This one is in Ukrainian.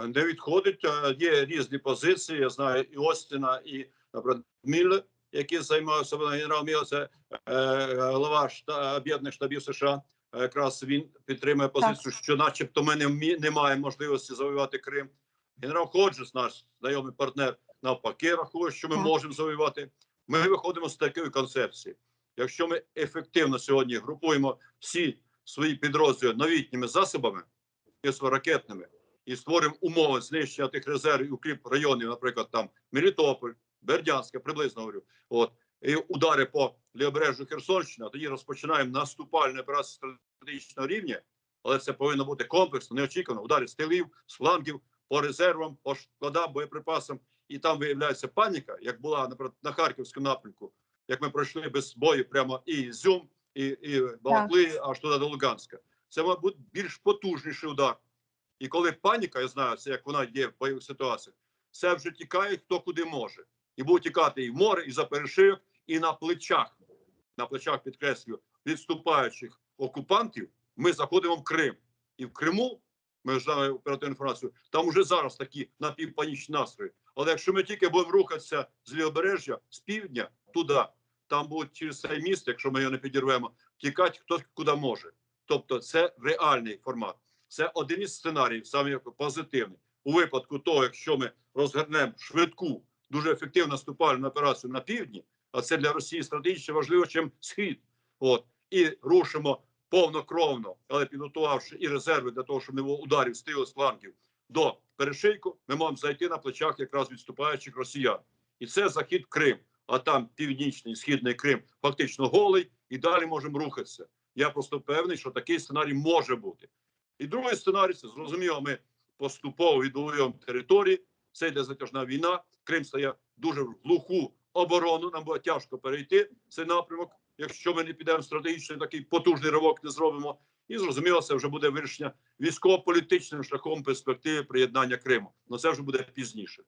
Е, Не відходить. Є різні позиції. Я знаю і Остіна, і наприклад, Міллер, які займаються генерал Міллер, це е, глава шта, об'єднаних штабів США. Якраз він підтримує позицію, що, начебто, ми не, вмі- не маємо можливості завоювати Крим. Генерал Ходжес, наш знайомий партнер, навпаки, рахує, що ми Так. можемо завоювати. Ми виходимо з такої концепції. Якщо ми ефективно сьогодні групуємо всі свої підрозділи новітніми засобами, ракетними, і створимо умови знищення тих резервів укріп районів, наприклад, там Мелітополь, Бердянське, приблизно говорю. От і удари по лівобережжю Херсонщини, тоді розпочинаємо наступальну операцію стратегічного рівня, але це повинно бути комплексно, неочікувано. Удари з тилів, з флангів, по резервам, по складам, боєприпасам. І там виявляється паніка, як була наприклад, на Харківському напрямку, як ми пройшли без бою прямо і Ізюм, і, і Балакли, аж туди до Луганська. Це, мабуть, більш потужніший удар. І коли паніка, я знаю, це як вона є в бойових ситуаціях, це вже тікає хто куди може. І буде тікати і в море, і за перешийок, і на плечах. На плечах, підкреслюю, відступаючих окупантів, ми заходимо в Крим. І в Криму, ми ж знаємо оперативну інформацію, там уже зараз такі напівпанічні настрої. Але якщо ми тільки будемо рухатися з лівобережжя, з півдня туди, там будуть через цей міст, якщо ми його не підірвемо, тікати хто куди може. Тобто, це реальний формат. Це один із сценаріїв, саме позитивний. У випадку того, якщо ми розгорнемо швидку, дуже ефективну наступальну операцію на півдні, а це для Росії стратегічно важливо, чим схід. От і рушимо повнокровно, але підготувавши і резерви для того, щоб не було ударів з тилу з флангів до перешийку, ми можемо зайти на плечах якраз відступаючих росіян. І це захід Крим. А там північний східний Крим фактично голий, і далі можемо рухатися. Я просто впевнений, що такий сценарій може бути. І другий сценарій це зрозуміло. Ми поступово відвоюємо території. Це йде затяжна війна. Крим стає дуже в глуху оборону. Нам буде тяжко перейти цей напрямок, якщо ми не підемо стратегічно, такий потужний ривок, не зробимо. І зрозуміло, це вже буде вирішення військово-політичним шляхом перспективи приєднання Криму. але це вже буде пізніше.